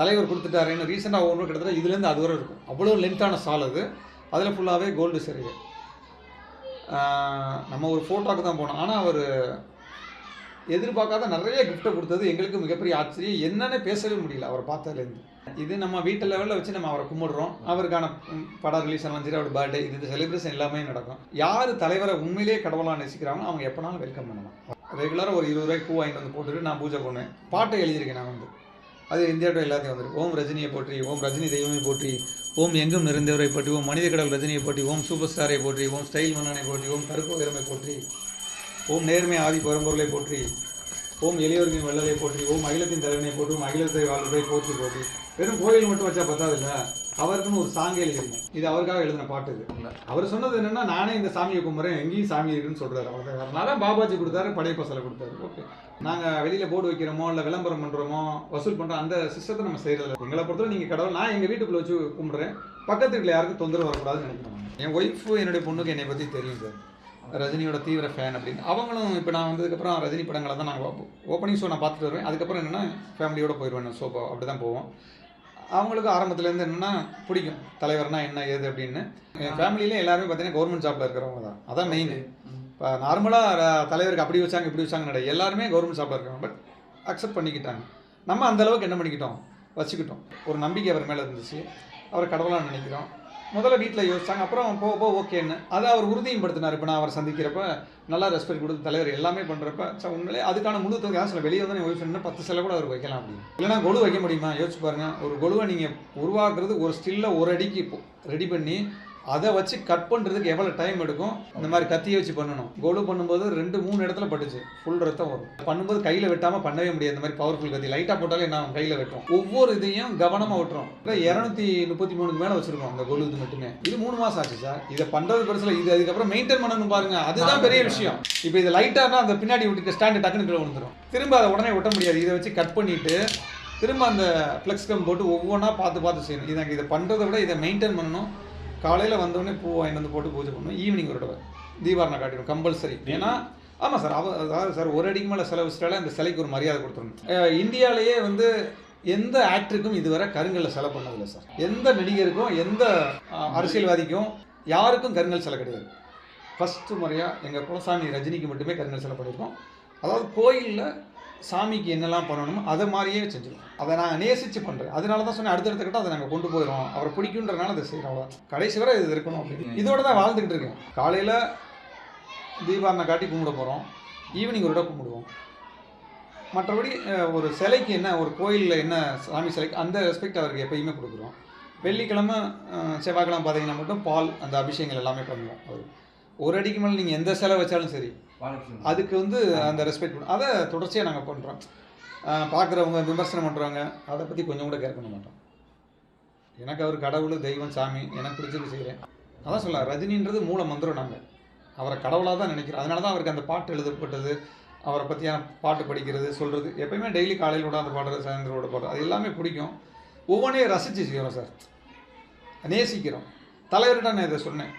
தலைவர் கொடுத்துட்டாருன்னு ரீசெண்டாக ஒவ்வொரு கிட்டத்தட்ட இதுலேருந்து அது வரை இருக்கும். அவ்வளோ லென்த்தான சால் அது. அதில் ஃபுல்லாகவே கோல்டு சரிவு நம்ம ஒரு ஃபோட்டோக்கு தான் போனோம். ஆனால் அவர் எதிர்பார்க்காத நிறைய கிஃப்ட்டை கொடுத்தது எங்களுக்கு மிகப்பெரிய ஆச்சரியம். என்னன்னு பேசவே முடியல அவர் பார்த்ததுலேருந்து. இது நம்ம வீட்டு லெவலில் வச்சு நம்ம அவரை கும்பிடுறோம். அவருக்கான படம் ரிலீஸ் ஆனாலும் சரி அவர் பர்த்டே இது இந்த செலிப்ரேஷன் எல்லாமே நடக்கும். யார் தலைவரை உண்மையிலேயே கடவுளாக நேசிக்கிறாங்களோ அவங்க எப்போனாலும் வெல்கம் பண்ணலாம். ரெகுலராக ஒரு இருபது ரூபாய்க்கு பூ வாங்கிட்டு வந்து போட்டுட்டு நான் பூஜை பண்ணுவேன். பாட்டை எழுதியிருக்கேன் நான் வந்து. அது இந்தியாவோட எல்லாத்தையும் வந்துடும் ஓம் ரஜினியை போற்றி ஓம் ரஜினி தெய்வமே போற்றி ஓம் எங்கும் நிறைந்தவரை போற்றி ஓம் மனித கடவுள் ரஜினியை போற்றி ஓம் சூப்பர் ஸ்டாரை போற்றி ஓம் ஸ்டைல் மன்னனை போற்றி ஓம் கருப்பு உயரமை போற்றி ஓம் நேர்மை ஆதி பரம்பொருளை போற்றி ஓம் எளியோர்களின் வள்ளலை போற்றி ஓம் அகிலத்தின் தலைவனை போற்றி ஓம் அகிலத்தை வாழ்வை போற்றி போற்றி. வெறும் கோயில் மட்டும் வச்சா பத்தாதுல்ல? அவருக்குன்னு ஒரு சாங்கே எழுதிருக்கேன் இது அவருக்காக எழுதின பாட்டு இது. அவர் சொன்னது என்னன்னா நானே இந்த சாமியை கும்பிட்றேன் எங்கேயும் சாமி இருக்குன்னு சொல்றாரு அவர். அதனால பாபாஜி கொடுத்தாரு படையப்ப சிலை கொடுத்தாரு. ஓகே. நாங்கள் வெளியில் போர்டு வைக்கிறோமோ இல்லை விளம்பரம் பண்ணுறோமோ வசூல் பண்ணுறோம் அந்த சிஸ்டத்தை நம்ம செய்கிறதில்ல எங்களை பொறுத்தவரை நீங்கள் கடவுள் நான் எங்கள் வீட்டுக்குள்ளே வச்சு கும்பிட்றேன் பக்கத்து வீட்டில் யாருக்கும் தொந்தரவு வரக்கூடாதுன்னு நினைக்கிறேன் நான். என் ஒய்ஃபு என்னுடைய பொண்ணுக்கு என்னை பற்றி தெரியும் சார் ரஜினியோட தீவிர ஃபேன் அப்படின்னு. அவங்களும் இப்போ நான் வந்ததுக்கப்புறம் ரஜினி படங்களை தான் நாங்கள் ஓப்பனிங் ஷோ நான் பார்த்துட்டு வருவேன். அதுக்கப்புறம் என்னென்னா ஃபேமிலியோட போயிடுவேன் ஷோ அப்படி தான் போவோம். அவங்களுக்கு ஆரம்பத்துலேருந்து என்னென்னா பிடிக்கும். தலைவர்னா என்ன ஏது அப்படின்னு. என் ஃபேமிலியிலே எல்லாருமே பார்த்தீங்கன்னா கவர்மெண்ட் ஜாப்பில் இருக்கிறவங்க தான். அதான் மெயின் இப்போ நார்மலாக தலைவருக்கு அப்படி வச்சாங்க இப்படி வச்சாங்க கிடையாது. எல்லாருமே கவர்மெண்ட் ஜாப்பில் இருக்காங்க பட் அக்செப்ட் பண்ணிக்கிட்டாங்க. நம்ம அந்த அளவுக்கு என்ன பண்ணிக்கிட்டோம்? வச்சுக்கிட்டோம். ஒரு நம்பிக்கை அவர் மேலே இருந்துச்சு. அவரை கடவுளாக நினைக்கிறோம். முதல்ல வீட்டில் யோசிச்சாங்க. அப்புறம் போக போக ஓகேன்னு அதை அவர் உறுதியும் படுத்தினார். இப்போ நான் அவரை சந்திக்கிறப்ப நல்லா ரெஸ்பெக்ட் கொடுத்து தலைவர் எல்லாமே பண்ணுறப்ப சார் உண்மையிலே அதுக்கான முழு தொகை சில வெளியே வந்து நீங்கள் ஒய்ஃப் பத்து சில கூட அவர் வைக்கலாம் அப்படின்னு. இல்லைனா கொலு வைக்க முடியுமா? யோசிச்சு பாருங்கள் ஒரு கொலுவை நீங்கள் உருவாக்குறது ஒரு ஸ்டில்ல ஒரு அடிக்கு ரெடி பண்ணி அதை வச்சு கட் பண்ணுறதுக்கு எவ்வளோ டைம் எடுக்கும்? இந்த மாதிரி கத்தியை வச்சு பண்ணணும். கொலு பண்ணும்போது ரெண்டு மூணு இடத்துல பட்டுச்சு. ஃபுல் ரத்தம் வரும். பண்ணும்போது கையில் வெட்டாமல் பண்ணவே முடியாது. இந்த மாதிரி பவர்ஃபுல் கத்தி. லைட்டாக போட்டாலே என்ன கையில் வெட்டும். ஒவ்வொரு இதையும் கவனமாக விட்டுரும் இல்லை இரநூத்தி முப்பத்தி மூணுக்கு மேலே வச்சிருக்கோம். அந்த கொலு இது மட்டுமே. இது மூணு மாதம் ஆச்சு சார் இதை பண்ணுறது பெருசில். இது அதுக்கப்புறம் மெயின்டைன் பண்ணணும் பாருங்க. அதுதான் பெரிய விஷயம். இப்போ இது லைட்டானா அந்த பின்னாடி விட்டு ஸ்டாண்டு டக்குனு கீழே விழுந்துரும். திரும்ப அதை உடனே ஒட்ட முடியாது. இதை வச்சு கட் பண்ணிட்டு திரும்ப அந்த ஃப்ளெக்ஸ் கம் போட்டு ஒவ்வொன்றா பார்த்து பார்த்து செய்யணும். இதை இதை பண்ணுறதை விட இதை மெயின்டைன் பண்ணணும். காலையில் வந்தோடனே பூ வாங்கிட்டு வந்து போட்டு பூஜை பண்ணுவோம் ஈவினிங் ஒரு தடவை. தீபாரணை காட்டிடும் கம்பல்சரி ஏன்னா ஆமாம் சார் அவ அதாவது சார் ஒரு அடிக்கு மேலே செலவு வச்சிட்டாலே அந்த சிலைக்கு ஒரு மரியாதை கொடுத்துருணும் இந்தியாவிலேயே வந்து எந்த ஆக்டருக்கும் இதுவரை கருங்கல்ல செலை பண்ணதில்லை சார். எந்த நடிகருக்கும் எந்த அரசியல்வாதிக்கும் யாருக்கும் கருங்கல் சிலை கிடையாது. ஃபஸ்ட்டு முறையாக எங்கள் குலசாமி ரஜினிக்கு மட்டுமே கருங்கல் சிலை பண்ணியிருக்கோம். அதாவது கோயிலில் சாமிக்கு என்னெல்லாம் பண்ணணுமோ அதை மாதிரியே செஞ்சுருக்கோம் அதை நான் நேசித்து பண்ணுறேன் அதனால தான் சொன்னேன் அடுத்தடுத்த கட்டம் அதை நாங்கள் கொண்டு போயிடும் அவரை பிடிக்குன்றனால அதை செய்கிறோம் அவ்வளோ கடைசி வரை இது இருக்கணும் அப்படின்னு. இதோட தான் வாழ்ந்துக்கிட்டு இருக்கேன் காலையில் தீபாரணை காட்டி கும்பிட போகிறோம் ஈவினிங் ஒரு இடம் கும்பிடுவோம். மற்றபடி ஒரு சிலைக்கு என்ன ஒரு கோயிலில் என்ன சாமி சிலைக்கு அந்த ரெஸ்பெக்ட் அவருக்கு எப்பயுமே கொடுக்குறோம். வெள்ளிக்கிழமை செவ்வாய்க்கிழமை பார்த்தீங்கன்னா மட்டும் பால் அந்த அபிஷேகங்கள் எல்லாமே பண்ணுவோம். அது ஒரு அடிக்கு மேலே நீங்கள் எந்த சிலை வச்சாலும் சரி. அதுக்கு வந்து அந்த ரெஸ்பெக்ட் பண்ணும் அதை தொடர்ச்சியாக நாங்கள் பண்ணுறோம் பார்க்குறவங்க விமர்சனம் பண்ணுறாங்க அதை பற்றி கொஞ்சம் கூட கேர் பண்ண மாட்டோம். எனக்கு அவர் கடவுள் தெய்வம் சாமி எனக்கு பிடிச்சது செய்கிறேன் அதான் சொல்ல ரஜினின்றது மூல மந்திரம் நாங்கள் அவரை கடவுளாக தான் நினைக்கிறோம். அதனால தான் அவருக்கு அந்த பாட்டு எழுதப்பட்டது அவரை பற்றியான பாட்டு படிக்கிறது சொல்கிறது எப்பயுமே டெய்லி காலையில் விட அந்த பாடுறது சாயந்தரோட பாடுறது அது எல்லாமே பிடிக்கும். ஒவ்வொன்றையும் ரசித்து செய்கிறோம் சார் நேசிக்கிறோம். தலைவர்கிட்ட நான் இதை சொன்னேன்.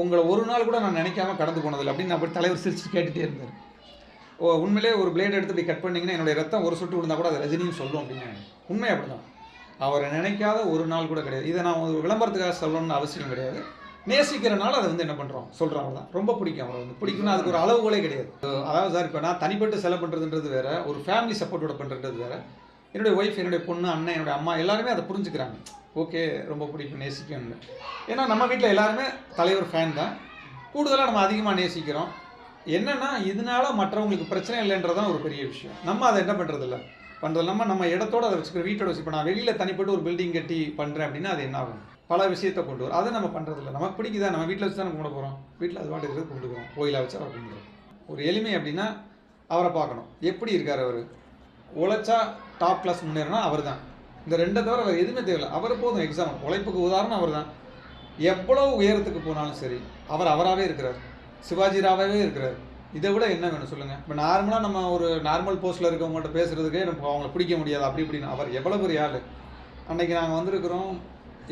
உங்களை ஒரு நாள் கூட நான் நினைக்காம கடந்து போனதில்லை அப்படின்னு அப்படி தலைவர் சிரிச்சு கேட்டுகிட்டே இருந்தார். ஓ உண்மையிலே ஒரு பிளேட் எடுத்து இப்படி கட் பண்ணிங்கன்னா என்னுடைய ரத்தம் ஒரு சொட்டு விழுந்தா கூட அது ரஜினின்னு சொல்லும் அப்படின்னு உண்மை அப்படிதான் அவரை நினைக்காத ஒரு நாள் கூட கிடையாது. இதை நான் ஒரு விளம்பரத்துக்காக சொல்லணும்னு அவசியம் கிடையாது. நேசிக்கிறனால அதை வந்து என்ன பண்ணுறோம் சொல்கிறோம் அவ்வளோதான் ரொம்ப பிடிக்கும் அவரை வந்து. பிடிக்கும்னா அதுக்கு ஒரு அளவுகளே கிடையாது. அதாவது சார் இப்போ நான் தனிப்பட்டு செலவு பண்ணுறதுன்றது வேற ஒரு ஃபேமிலி சப்போர்ட்டோட பண்ணுறது வேற. என்னுடைய ஒய்ஃப் என்னுடைய பொண்ணு அண்ணன் என்னுடைய அம்மா எல்லாருமே அதை புரிஞ்சுக்கிறாங்க. ஓகே ரொம்ப பிடிக்கும் நேசிக்கணும்னு. ஏன்னா நம்ம வீட்டில் எல்லாருமே தலைவர் ஃபேன் தான். கூடுதலாக நம்ம அதிகமாக நேசிக்கிறோம். என்னன்னா இதனால மற்றவங்களுக்கு பிரச்சனை இல்லைன்றதான் ஒரு பெரிய விஷயம். நம்ம அதை என்ன பண்ணுறதில்ல பண்ணுறது இல்லாமல் நம்ம இடத்தோட அதை வச்சுக்கிற வீட்டோட வச்சு இப்போ நான் வெளியில் தனிப்பட்டு ஒரு பில்டிங் கட்டி பண்ணுறேன் அப்படின்னா அது என்ன ஆகும்? பல விஷயத்தை கொண்டு வரும். அதை நம்ம பண்ணுறதில்ல நமக்கு பிடிக்குதா? நம்ம வீட்டில் வச்சு தானே கும்பிட போகிறோம் வீட்டில் அது வாட்டுக்கு இருக்கிறது போகிறோம் கோயிலாக வச்சு அவர் கும்பிடுறோம் ஒரு எளிமை அப்படின்னா அவரை பார்க்கணும். எப்படி இருக்கார் அவர்? உழைச்சா டாப் கிளாஸ் முன்னேறினா அவர் தான் இந்த ரெண்டை தவிர வேறு எதுவுமே தேவையில்லை. அவர் போதும் எக்ஸாம் உழைப்புக்கு உதாரணம் அவர் தான் எவ்வளோ உயரத்துக்கு போனாலும் சரி அவர் அவராகவே இருக்கிறார். சிவாஜி ராவாகவே இருக்கிறார். இதை விட என்ன வேணும் சொல்லுங்கள் இப்போ நார்மலாக நம்ம ஒரு நார்மல் போஸ்ட்டில் இருக்கவங்கள்ட்ட பேசுகிறதுக்கே நமக்கு அவங்கள பிடிக்க முடியாது. அப்படி இப்படின்னு அவர் எவ்வளோ பெரிய ஆள். அன்னைக்கு நாங்கள் வந்திருக்கிறோம்.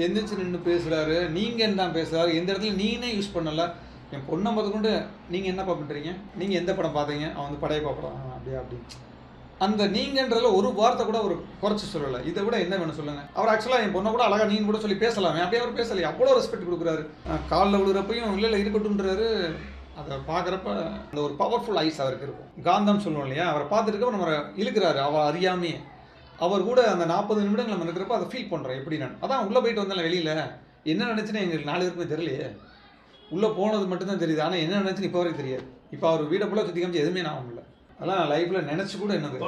எந்திரிச்சு நின்று பேசுகிறாரு நீங்கள் தான் பேசுகிறாரு எந்த இடத்துல நீனே யூஸ் பண்ணலை. என் பொண்ணை பார்த்துக்கொண்டு நீங்கள் என்னப்பா பண்ணுறீங்க நீங்கள் எந்த படம் பார்த்தீங்க? அவன் வந்து படையப்பா படம். அப்படியா அப்படி. அந்த நீங்கன்றதுல ஒரு வார்த்தை கூட அவர் குறைச்சி சொல்லலை. இதை விட என்ன வேணும் சொல்லுங்க. அவர் ஆக்சுவலாக என் பொண்ணை கூட அழகா நீங்க கூட சொல்லி பேசலாமே. அப்படியே அவர் பேசலையே அவ்வளோ ரெஸ்பெக்ட் கொடுக்குறாரு. காலில் விழுறப்பையும் இல்லை இல்லை இருக்கட்டும்ன்றாரு. அதை பார்க்குறப்ப அந்த ஒரு பவர்ஃபுல் ஐஸ் அவருக்கு இருக்கும். காந்தம் சொல்லுவோம் இல்லையா? அவரை பார்த்துட்டு நம்ம இழுக்கிறாரு. அவர் அறியாமையே. அவர் கூட அந்த நாற்பது நிமிடங்கள் நம்ம இருக்கிறப்ப அதை ஃபீல் பண்ணுறோம் எப்படி நான்? அதான் உள்ளே போயிட்டு வந்தேன் வெளியில். என்ன நினச்சுன்னு எங்களுக்கு நாலு பேருக்குமே தெரியலையே. உள்ளே போனது மட்டும்தான் தெரியுது. ஆனால் என்ன நினச்சுன்னு இப்போ வரைக்கும் தெரியாது. இப்போ அவர் வீடை ஃபுல்லாக சுற்றி காமிச்சு எதுவுமே நான் இல்லை அதெல்லாம் லைஃப்பில் நினச்சி கூட என்னது?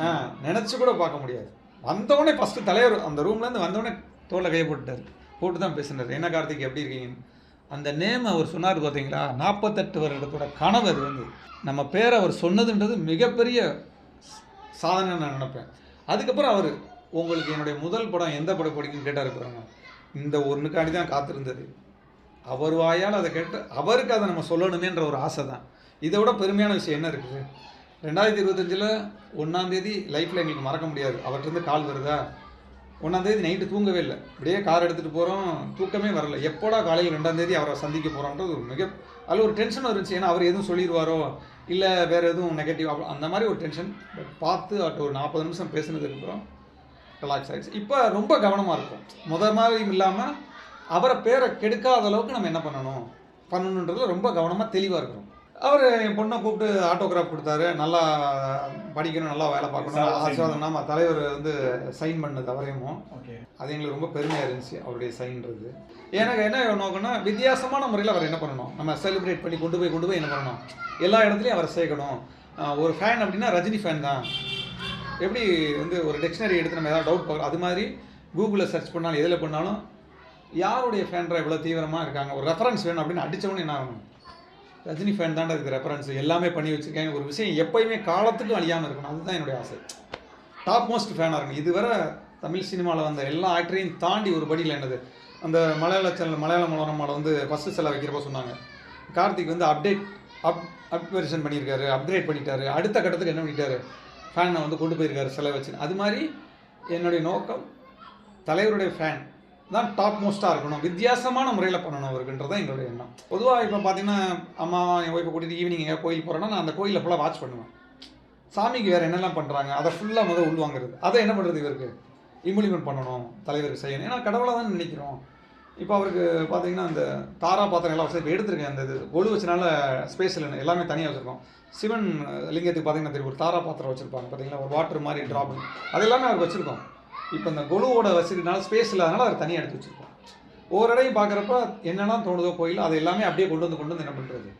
ஆ. நினச்சி கூட பார்க்க முடியாது. வந்தவொடனே ஃபஸ்ட்டு தலைவர் அந்த ரூம்லேருந்து வந்தவொடனே தோலை கையை போட்டுட்டார். போட்டு தான் பேசினார். என்ன கார்த்திக் எப்படி இருக்கீங்கன்னு? அந்த நேம் அவர் சொன்னார் பார்த்தீங்களா நாற்பத்தெட்டு வருடத்தோட கனவு அது வந்து. நம்ம பேர் அவர் சொன்னதுன்றது மிகப்பெரிய சாதனை நான் நினைப்பேன். அதுக்கப்புறம் அவர் உங்களுக்கு என்னுடைய முதல் படம் எந்த படம் பிடிக்குன்னு கேட்டார் பாருங்க. இந்த ஒன்றுக்காண்டி தான் காத்திருந்தது. அவர் வாயால் அதை கேட்டு அவருக்கு அதை நம்ம சொல்லணுமேன்ற ஒரு ஆசை தான் இதை விட பெருமையான விஷயம் என்ன இருக்குது? ரெண்டாயிரத்தி இருபத்தஞ்சில் ஒன்றாந்தேதி லைஃப்பில் எங்களுக்கு மறக்க முடியாது. அவர்கிட்ட கால் வருதா? ஒன்றாந்தேதி நைட்டு தூங்கவே இல்லை. அப்படியே கார் எடுத்துகிட்டு போகிறோம் தூக்கமே வரல. எப்போடா காலையில் ரெண்டாந்தேதி அவரை சந்திக்க போகிறோன்றது ஒரு மிக அதில் ஒரு டென்ஷன் இருந்துச்சு. ஏன்னா அவர் எதுவும் சொல்லிடுவாரோ? இல்லை வேறு எதுவும் நெகட்டிவ் அந்த மாதிரி ஒரு டென்ஷன் பட் பார்த்து அவர்கிட்ட ஒரு நாற்பது நிமிஷம் பேசினதுக்கப்புறம் ரிலாக்ஸ் ஆகிடுச்சு இப்போ ரொம்ப கவனமாக இருக்கும். முத மாதிரி இல்லாமல் அவரை பேரை கெடுக்காத அளவுக்கு நம்ம என்ன பண்ணணும்? பண்ணணுன்றது ரொம்ப கவனமாக தெளிவாக இருக்கும் அவர் என் பொண்ணை கூப்பிட்டு ஆட்டோகிராஃப் கொடுத்தாரு. நல்லா படிக்கணும் நல்லா வேலை பார்க்கணும் Sign ஆசீர்வாதம் நம்ம தலைவர் வந்து சைன் பண்ணது அவரையும் ஓகே. அது எங்களுக்கு ரொம்ப பெருமையாக இருந்துச்சு அவருடைய சைன்றது. எனக்கு என்ன நோக்கம்னா வித்தியாசமான முறையில் அவர் என்ன பண்ணணும்? நம்ம செலிப்ரேட் பண்ணி கொண்டு போய் கொண்டு போய் என்ன பண்ணணும்? எல்லா இடத்துலையும் அவரை சேர்க்கணும். ஒரு ஃபேன் அப்படின்னா ரஜினி ஃபேன் தான். எப்படி வந்து ஒரு டிக்ஷனரி எடுத்து நம்ம ஏதாவது டவுட் பார்க்குறோம்? அது மாதிரி கூகுளில் சர்ச் பண்ணாலும் எதில் பண்ணாலும் யாருடைய ஃபேன்ரா இவ்வளோ தீவிரமாக இருக்காங்க? ஒரு ரெஃபரன்ஸ் வேணும் அப்படின்னு அடித்தவொடனே என்ன ஆகணும்? ரஜினி ஃபேன் தாண்டா இருக்குது ரெஃபரன்ஸ் எல்லாமே பண்ணி வச்சுருக்கேன். ஒரு விஷயம் எப்பயுமே காலத்துக்கும் அழியாமல் இருக்கணும். அதுதான் என்னுடைய ஆசை. டாப் மோஸ்ட் ஃபேனாக இருக்கணும். இதுவரை தமிழ் சினிமாவில் வந்த எல்லா ஆக்டரையும் தாண்டி ஒரு படியில் என்னது? அந்த மலையாள சேனல் மலையாள மனோரமாவில் வந்து ஃபஸ்ட்டு செலை வைக்கிறப்ப சொன்னாங்க. கார்த்திக் வந்து அப்டேட் அப் அப்வெர்ஷன் பண்ணியிருக்காரு அப்கிரேட் பண்ணிட்டாரு. அடுத்த கட்டத்துக்கு என்ன பண்ணிட்டாரு? ஃபேனை வந்து கொண்டு போயிருக்காரு செலை வச்சு அது மாதிரி என்னுடைய நோக்கம் தலைவருடைய ஃபேன் தான் டாப் மோஸ்ட்டாக இருக்கணும். வித்தியாசமான முறையில் பண்ணணும் அவருக்குன்றது தான் எங்களுடைய எண்ணம். பொதுவாக இப்போ பார்த்தீங்கன்னா அம்மா என் ஒய்ஃபை கூட்டிகிட்டு ஈவினிங் எங்கேயா கோயில் போகிறேன்னா நான் அந்த கோயிலில் ஃபுல்லாக வாட்ச் பண்ணுவேன். சாமிக்கு வேறு என்னெல்லாம் பண்ணுறாங்க அதை ஃபுல்லாக முதல் உள்வாங்கிறது. அதை என்ன பண்ணுறது இவருக்கு? இம்ப்ளிமெண்ட் பண்ணணும் தலைவருக்கு செய்யணும். ஏன்னா கடவுளை தான் நினைக்கிறோம். இப்போ அவருக்கு பார்த்தீங்கன்னா அந்த தாரா பாத்திரம் எல்லாம் வசதி எடுத்துருக்கேன் எடுத்திருக்கேன். அந்த இது ஒழு வச்சனால ஸ்பேஸ் இல்லை எல்லாமே தனியாக வச்சுருக்கோம். சிவன் லிங்கத்துக்கு பார்த்தீங்கன்னா தெரியும் ஒரு தாரா பாத்திரம் வச்சுருப்பாங்க பார்த்தீங்களா ஒரு வாட்டர் மாதிரி ட்ராப் அது எல்லாமே அவருக்கு வச்சுருக்கோம். இப்போ இந்த கொலுவோட வசதினால ஸ்பேஸ் இல்லாதனால அதை தனியாக எடுத்து வச்சுருக்கோம் ஒவ்வொரு இடையும் பார்க்குறப்ப என்னென்ன தோணுதோ கோயில் அதை எல்லாமே அப்படியே கொண்டு வந்து கொண்டு வந்து என்ன பண்ணுறது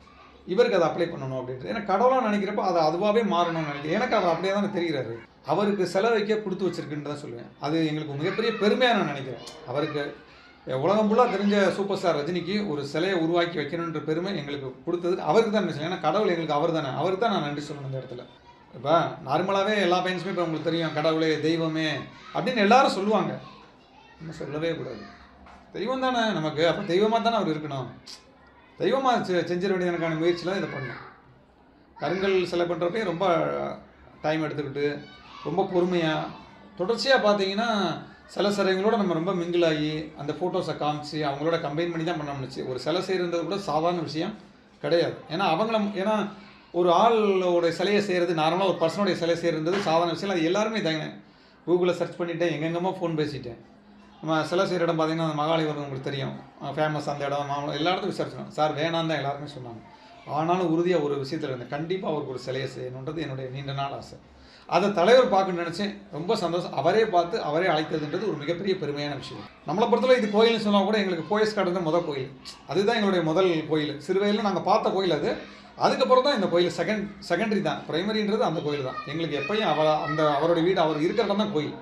இவருக்கு அதை அப்ளை பண்ணணும் அப்படின்றது ஏன்னா கடவுளாக நினைக்கிறப்ப அது அதுவாகவே மாறணும்னு நினைக்கிறேன். எனக்கு அவர் அப்படியே தானே தெரிகிறாரு. அவருக்கு செலவைக்க கொடுத்து வச்சிருக்குன்னு தான் சொல்லுவேன். அது எங்களுக்கு மிகப்பெரிய பெருமையாக நான் நினைக்கிறேன். அவருக்கு உலகம் ஃபுல்லாக தெரிஞ்ச சூப்பர் ஸ்டார் ரஜினிக்கு ஒரு சிலையை உருவாக்கி வைக்கணுன்ற பெருமை எங்களுக்கு கொடுத்தது அவருக்கு தான் நினைச்சேன். ஏன்னா கடவுள் எங்களுக்கு அவர் தானே அவருக்கு தான் நான் நன்றி சொல்லணும் இந்த இடத்துல. இப்போ நார்மலாகவே எல்லா பையன்ஸுமே இப்போ உங்களுக்கு தெரியும் கடவுளே தெய்வமே அப்படின்னு எல்லாரும் சொல்லுவாங்க. நம்ம சொல்லவே கூடாது. தெய்வம் தானே நமக்கு அப்போ தெய்வமாக தானே அவர் இருக்கணும். தெய்வமாக செ செஞ்சிட வேண்டியதற்கான முயற்சியில் இதை பண்ணணும். கருங்கல் சிலை பண்ணுறப்பே ரொம்ப டைம் எடுத்துக்கிட்டு ரொம்ப பொறுமையாக தொடர்ச்சியாக பார்த்தீங்கன்னா சில சிலைங்களோட நம்ம ரொம்ப மிங்கிள் ஆகி அந்த ஃபோட்டோஸை காமிச்சு அவங்களோட கம்பைன் பண்ணி தான் பண்ண முடிச்சு ஒரு சிலை செய்கிறது கூட சாதாரண விஷயம் கிடையாது. ஏன்னா அவங்கள ஏன்னா ஒரு ஆளோட சிலையை செய்கிறது நார்மலாக ஒரு பர்சனுடைய சிலை செய்கிறது சாதாரண விஷயம் அது எல்லாருமே தாங்க கூகுளில் சர்ச் பண்ணிட்டேன் எங்கெங்கமோ ஃபோன் பேசிட்டேன். நம்ம சிலை செய்கிற இடம் பார்த்திங்கன்னா அந்த மகாலிபுரம் உங்களுக்கு தெரியும். ஃபேமஸ் அந்த இடம் மாமலம் எல்லா இடத்துக்கும் விசாரிச்சோம் சார் வேணாம் தான் எல்லாருமே சொன்னாங்க. ஆனாலும் உறுதியாக ஒரு விஷயத்தில் இருந்தேன். கண்டிப்பாக அவருக்கு ஒரு சிலையை செய்யணுன்றது என்னுடைய நீண்ட நாள் ஆசை. அதை தலைவர் பார்க்கணும்னு நினச்சேன். ரொம்ப சந்தோஷம். அவரே பார்த்து அவரே அழைத்ததுன்றது ஒரு மிகப்பெரிய பெருமையான விஷயம். நம்மளை பொறுத்தவரை இது கோயில்னு சொன்னால் கூட எங்களுக்கு போயஸ் கார்டு தான் முதல் கோயில். அதுதான் எங்களுடைய முதல் கோயில். சிறுவையில் நாங்கள் பார்த்த கோயில் அது. அதுக்கப்புறம் தான் இந்த கோயில் செகண்ட் செகண்டரி தான். ப்ரைமரின்றது அந்த கோயில் தான் எங்களுக்கு எப்பயும் அவ அந்த அவரோட வீடு அவர் இருக்கிற இடம் தான் கோயில்.